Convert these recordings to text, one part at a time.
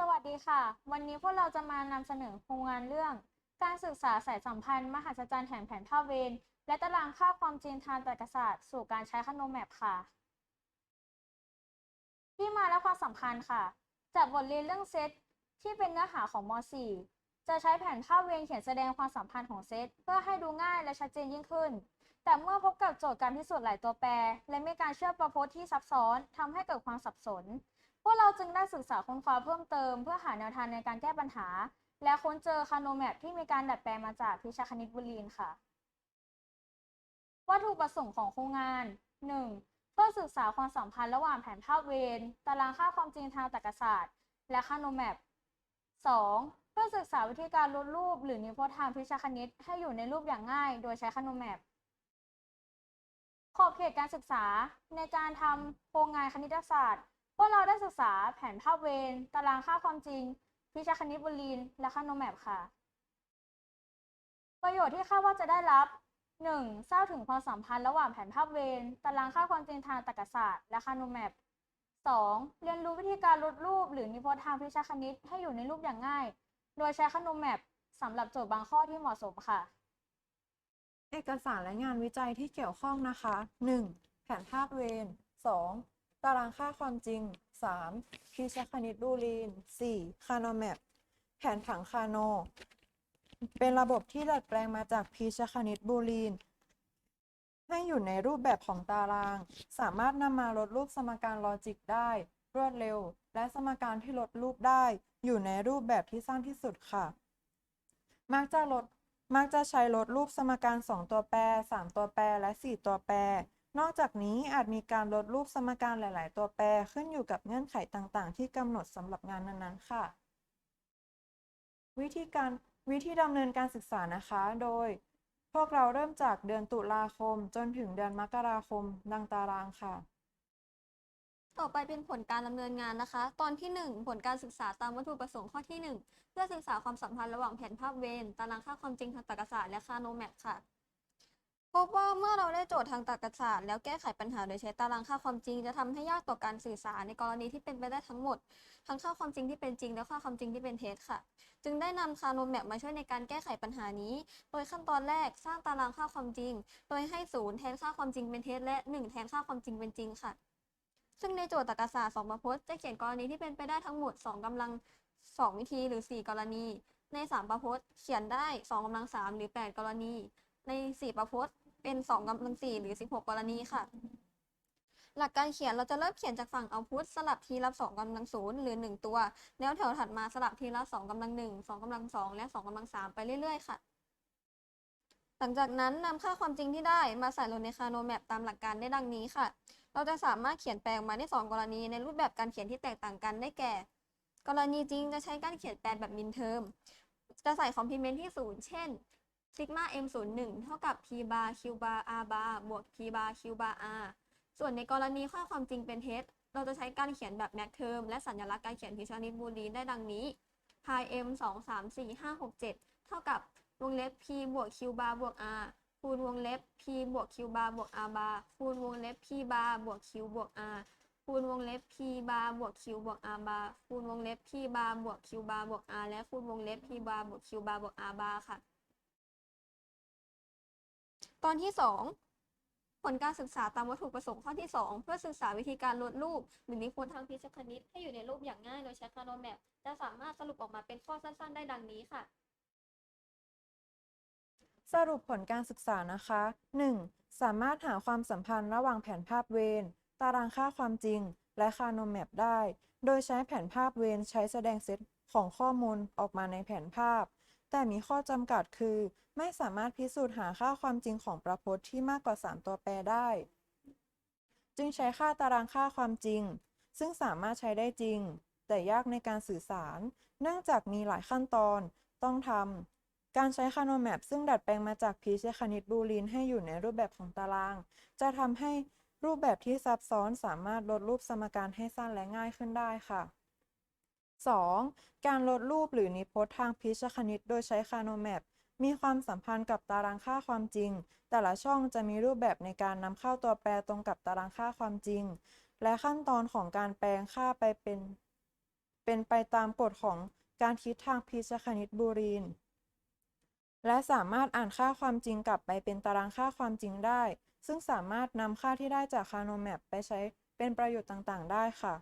สวัสดีค่ะ วันนี้พวกเราจะมานำเสนอโครงงานเรื่อง การศึกษาสายสัมพันธ์ มหัศจรรย์แห่งแผนภาพเวรและตารางค่าความจริงทางตรรกศาสตร์สู่การใช้คโนแมปค่ะ ที่มาและความสำคัญค่ะ จากบทเรียนเรื่องเซตที่เป็นเนื้อหาของม .4 จะใช้แผนภาพเวรเขียนแสดงความสัมพันธ์ของเซตเพื่อให้ดูง่ายและชัดเจนยิ่งขึ้น แต่เมื่อพบกับโจทย์การพิสูจน์หลายตัวแปร และมีการเชื่อมประพจน์ที่ซับซ้อนทำให้เกิดความสับสน พวกเราจึงได้ศึกษาค้นคว้าเพิ่มเติมเพื่อหาแนวทางในการแก้ปัญหา และค้นเจอคาโนแมปที่มีการดัดแปลงมาจากพิชาคณิตบูลีนค่ะ วัตถุประสงค์ของโครงงาน 1. เพื่อศึกษาความสัมพันธ์ระหว่างแผนภาพเวรตารางค่าความจริงทางตรรกศาสตร์ และคาโนแมป 2. เพื่อศึกษาวิธีการลดรูป หรือนิพจน์ทางพิชาคณิตให้อยู่ในรูปอย่างง่าย โดยใช้คาโนแมปขอบเขตการศึกษาในการทำโครงงานคณิตศาสตร์ พวกเราได้ศึกษาแผนภาพเวรตารางค่าความจริง พิชาคณิตบูลีนและคาโนแมปค่ะ ประโยชน์ที่คาดว่าจะได้รับ 1. ทราบถึงความสัมพันธ์ระหว่างแผนภาพเวรตารางค่าความจริงทางตรรกศาสตร์และคาโนแมป 2. เรียนรู้วิธีการลดรูป หรือนิพจน์ทางพิชาคณิตให้อยู่ในรูปอย่างง่าย โดยใช้คาโนแมปสำหรับโจทย์บางข้อที่เหมาะสมค่ะ เอกสารและงานวิจัยที่เกี่ยวข้องนะคะ 1. แผนภาพเวร 2. ตารางค่าความจริง 3. พิชคณิตบูลีน 4. คาโนแมปแผนผังคาโน เป็นระบบที่ดัดแปลงมาจากพิชคณิตบูลีน ให้อยู่ในรูปแบบของตาราง สามารถนำมาลดรูปสมการลอจิกได้ รวดเร็ว และสมการที่ลดรูปได้ อยู่ในรูปแบบที่สั้นที่สุดค่ะ มักจะลดมักจะใช้ลดรูปสมการ 2 ตัวแปร 3 ตัวแปร และ 4 ตัวแปร นอกจากนี้อาจมีการลดรูปสมการหลาย ๆ ตัวแปรขึ้นอยู่กับเงื่อนไขต่าง ๆ ที่กำหนดสำหรับงานนั้น ๆ ค่ะ วิธีการวิธีดำเนินการศึกษานะคะ โดย พวกเราเริ่มจากเดือนตุลาคม จนถึงเดือนมกราคม ดังตารางค่ะ ต่อไปเป็นผลการดำเนินงานนะคะ ตอนที่ 1 ผลการศึกษาตามวัตถุประสงค์ข้อที่ 1 เพื่อศึกษาความสัมพันธ์ระหว่างแผนภาพเวรตารางค่าความจริงทางตรรกศาสตร์และค่าโนแมปค่ะ พบว่าเมื่อเราได้โจทย์ทางตรรกศาสตร์แล้วแก้ไขปัญหาโดยใช้ตารางค่าความจริง จะทำให้ยากต่อการสื่อสารในกรณีที่เป็นไปได้ทั้งหมด ทั้งค่าความจริงที่เป็นจริง และค่าความจริงที่เป็นเท็จค่ะ จึงได้นำคาโนแมปมาช่วยในการแก้ไขปัญหานี้ โดยขั้นตอนแรกสร้างตารางค่าความจริง โดยให้ศูนย์แทนค่าความจริงเป็นเท็จและ 1 แทนค่าความจริงเป็นจริงค่ะ ซึ่งในโจทย์ตรรกศาสตร์สองประพจน์จะเขียนกรณีที่เป็นไปได้ทั้งหมด 2กำลัง 2 วิธีหรือ 4 กรณี ใน 3 ประพจน์เขียนได้2กำลัง3หรือ 8 กรณี ใน 4 ประพจน์ เป็น2กำลัง4หรือ 16 กรณีค่ะ หลักการเขียนเราจะเริ่มเขียนจากฝั่งเอาพุทสลับทีละ2กำลัง0หรือ 1 ตัว แล้วแถวถัดมาสลับทีละ2กำลัง1 2กำลัง2และ 2กำลัง3ไปเรื่อยๆ ค่ะ หลังจากนั้นนำค่าความจริงที่ได้มาใส่ลงในคาโนแมปตามหลักการได้ดังนี้ค่ะ เราจะสามารถเขียนแปลงมาได้ 2 กรณี ในรูปแบบการเขียนที่แตกต่างกันได้แก่ กรณีจริงจะใช้การเขียนแปลงแบบมินเทอมจะใส่คอมพลีเมนต์ที่ 0 เช่น ซิกมา m 0 1เท่ากับ p bar q bar r bar บวก p bar q bar r ส่วนในกรณีค่าความจริงเป็นเท็จ เราจะใช้การเขียนแบบแม็กเทอมและสัญลักษณ์การเขียนพิชานิตบูลีนได้ดังนี้ pi m 2 3 4 5 6 7 เท่ากับวงเล็บ p บวก q bar บวก r คูณวงเล็บ p บวก q bar บวก r bar คูณวงเล็บ p bar บวก q บวก r คูณวงเล็บ p bar บวก q บวก r bar คูณวงเล็บ p bar บวก q bar บวก r และคูณวงเล็บ p bar บวก q bar บวก r bar ค่ะ ตอนที่ 2 ผลการศึกษาตามวัตถุประสงค์ข้อที่ 2 เพื่อศึกษาวิธีการลดรูปหรือนิพนธ์ทางพิชคณิตให้อยู่ในรูปอย่างง่ายโดยใช้คาโนแมปจะสามารถสรุปออกมาเป็นข้อสั้นๆ ได้ดังนี้ค่ะ สรุปผลการศึกษานะคะ 1. สามารถหาความสัมพันธ์ระหว่างแผนภาพเวรตารางค่าความจริง และคาโนแมปได้ โดยใช้แผนภาพเวรใช้แสดงเซตของข้อมูลออกมาในแผนภาพ แต่มีข้อจำกัดคือ ไม่สามารถพิสูจน์หาค่าความจริงของประพจน์ที่มากกว่า 3 ตัวแปรได้ จึงใช้ค่าตารางค่าความจริง ซึ่งสามารถใช้ได้จริง แต่ยากในการสื่อสาร เนื่องจากมีหลายขั้นตอน ต้องทำ การใช้คาโนแมปซึ่งดัดแปลงมาจากพีชคณิตบูลีนให้อยู่ในรูปแบบของตาราง จะทำให้รูปแบบที่ซับซ้อนสามารถลดรูปสมการให้สั้นและง่ายขึ้นได้ค่ะ 2. การลดรูปหรือนิพจน์ทางพิชคณิต โดยใช้คาโนแมปมีความสัมพันธ์กับตารางค่าความจริง แต่ละช่องจะมีรูปแบบในการนำเข้าตัวแปรตรงกับตารางค่าความจริง และขั้นตอนของการแปลงค่าไปเป็น เป็นไปตามกฎของการคิดทางพีชคณิตบูรีน และสามารถอ่านค่าความจริงกลับไปเป็นตารางค่าความจริงได้ ซึ่งสามารถนำค่าที่ได้จากคาโนแมปไปใช้เป็นประโยชน์ต่างๆ ได้ค่ะ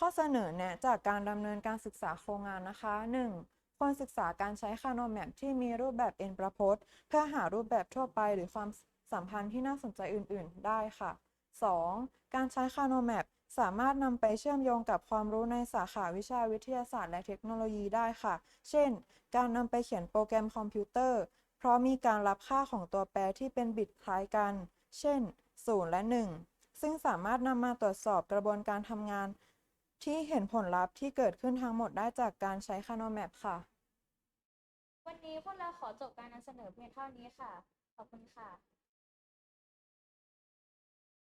ข้อเสนอแนะจากการดำเนินการศึกษาโครงงานนะคะ 1. ควรศึกษาการใช้คาโนแมปที่มีรูปแบบ n ประพจน์ เพื่อหารูปแบบทั่วไปหรือความสัมพันธ์ที่น่าสนใจอื่น ๆ ได้ค่ะ 2. การใช้คาโนแมปสามารถนำไปเชื่อมโยงกับความรู้ในสาขาวิชาวิทยาศาสตร์และเทคโนโลยีได้ค่ะ เช่น การนำไปเขียนโปรแกรมคอมพิวเตอร์ เพราะมีการรับค่าของตัวแปรที่เป็นบิตคล้ายกัน เช่น 0 และ 1 ซึ่งสามารถนำมาตรวจสอบกระบวนการทำงาน ที่เห็นผลลัพธ์ที่เกิดขึ้นทั้งหมดได้จากการใช้คาโนแมปค่ะ วันนี้พวกเราขอจบการนำเสนอเพียงเท่านี้ค่ะ ขอบคุณค่ะ